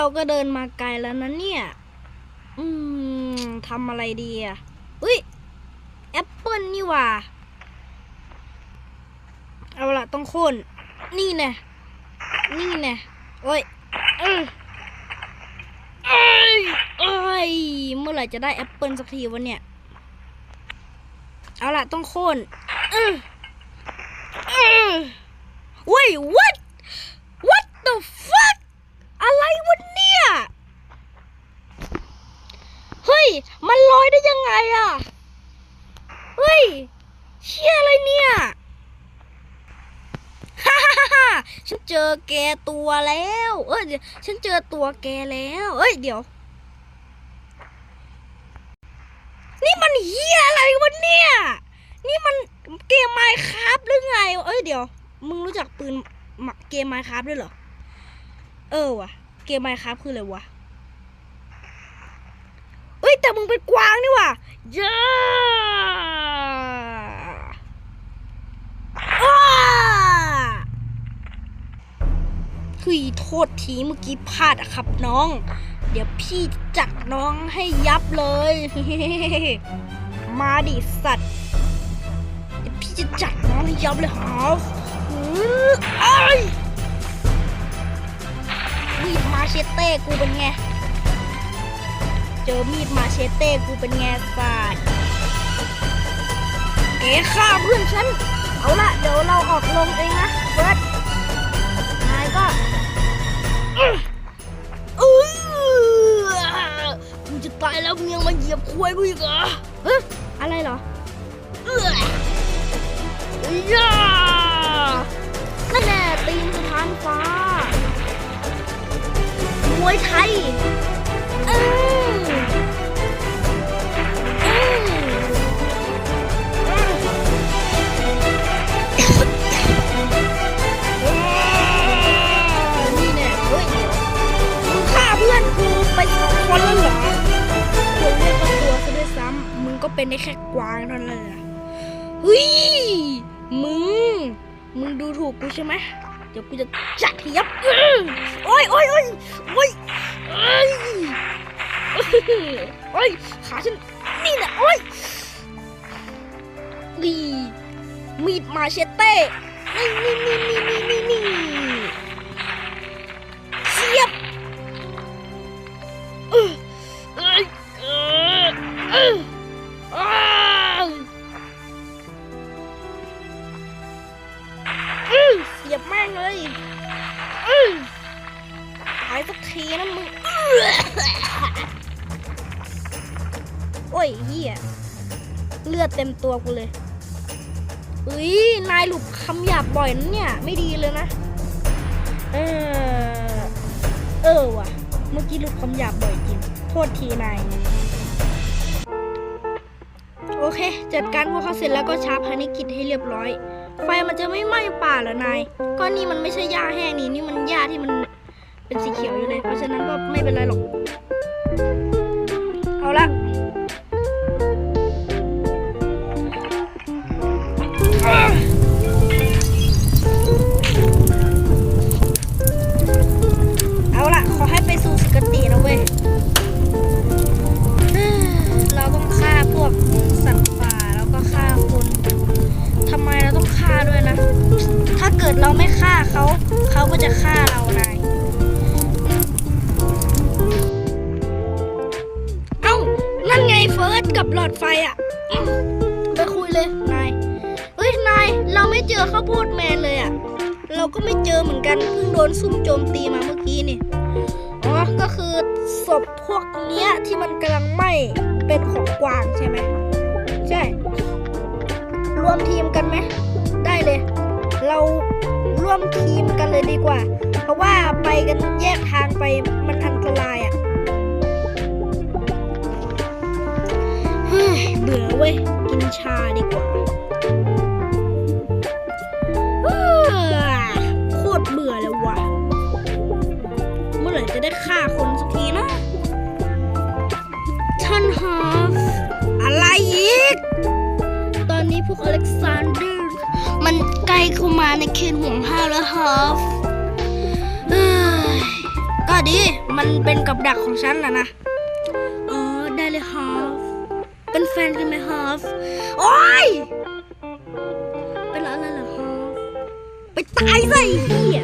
เราก็เดินมาไกลแล้วนะเนี่ย อืมทำอะไรดีอะอุ้ยแอปเปิลนี่ว่า เอาละต้องโค่นนี่แน่นี่แน่โอ้ยเอ้ยเอ้ยเอ้ยเมื่อไหร่จะได้แอปเปิลสักทีวะเนี่ย เอาละต้องโค่นเอ้ยเอ้ยเว้ย what what the fuck อะไรวะเนี่ย เฮ้ ย มันลอยได้ยังไงอะเฮ้ย เชี่ยอะไรเนี่ยฮ่าฮ่าฮ่าฮ่าฉันเจอแกตัวแล้ว เอ้ยเดี๋ยวฉันเจอตัวแกแล้ว เอ้ย เดี๋ยว นี่มันเฮียอะไรวะเนี่ย นี่มันเกมไมค์ครับหรือไง เอ้ย เดี๋ยว มึงรู้จักปืนเกมไมค์ครับด้วยเหรอ เออว่ะเกมไมค์ครับคืออะไรวะ แต่มึงเป็นกวางนี่ว่ะย่าอ้าคือโทษทีเมื่อกี้พลาดอะครับน้อง เดี๋ยวพี่จัดน้องให้ยับเลย มาดิสัตว์ เดี๋ยวพี่จะจัดน้องให้ยับเลยฮะอื้อไอ้ายมีมาเชเต้กูเป็นไง เจอมีดมาเชเต้กูเป็นไงสาดเก๋ฆ่าเพื่อนฉัน เอาละเดี๋ยวเราออกลงเองนะเฟิร์สนายก็อืออื้อมึงจะตายแล้วมึงยังมาเหยียบควายกูอีกเหรอเฮ้ยอะไรเหรอเอ้ย เป็นได้แค่กวางเท่านั้นแหละเฮ้ย มึง มึงดูถูกกูใช่ไหม เดี๋ยวกูจะจัดให้ยับโอ้ยโอ้ยโอ้ยโอ้ยเอ้ยโอ้ยขาฉันนี่แหละโอ้ยนี่มีดมาเชเต้ นี่นี่นี่นี่นี่นี่ ยบแม่งเลยตายสักทีนะมึง โอ้ยเหี้ย เลือดเต็มตัวกูเลยอุ้ย นายหลุดคำหยาบบ่อยนะเนี่ย ไม่ดีเลยนะ เออ เออว่ะ เมื่อกี้หลุดคำหยาบบ่อยจริง โทษทีนาย โอเค จัดการพวกเขาเสร็จแล้วก็ชาร์จภารกิจให้เรียบร้อย ไฟมันจะไม่ไหม้ป่าเหรอนาย ก็นี่มันไม่ใช่หญ้าแห้งนี่นี่มันหญ้าที่มันเป็นสีเขียวอยู่เลย เพราะฉะนั้นก็ไม่เป็นไรหรอก เราไม่เจอข้าวโพดแมนเลยอะ เราก็ไม่เจอเหมือนกัน เพิ่งโดนซุ่มโจมตีมาเมื่อกี้นี่ อ๋อ ก็คือศพพวกเนี้ยที่มันกำลังไหม้เป็นของกวางใช่ไหม ใช่ รวมทีมกันไหม ได้เลย เราร่วมทีมกันเลยดีกว่า เพราะว่าไปกันแยกทางไปมันอันตรายอะเฮ้ยเบื่อเว้ย กินชาดีกว่า ท่านฮาฟอะไรอีก ตอนนี้พวกอเล็กซานเดอร์มันใกล้เข้ามาในเขตห่วงห้าแล้วฮาฟเอ้ก็ดิมันเป็นกับดักของฉันนะนะ อ๋อ ได้เลยฮาฟเป็นแฟนกันไหมฮาฟโอ้ย เป็นอะไรเหรอฮาฟไปตายซะไอ้เหี้ย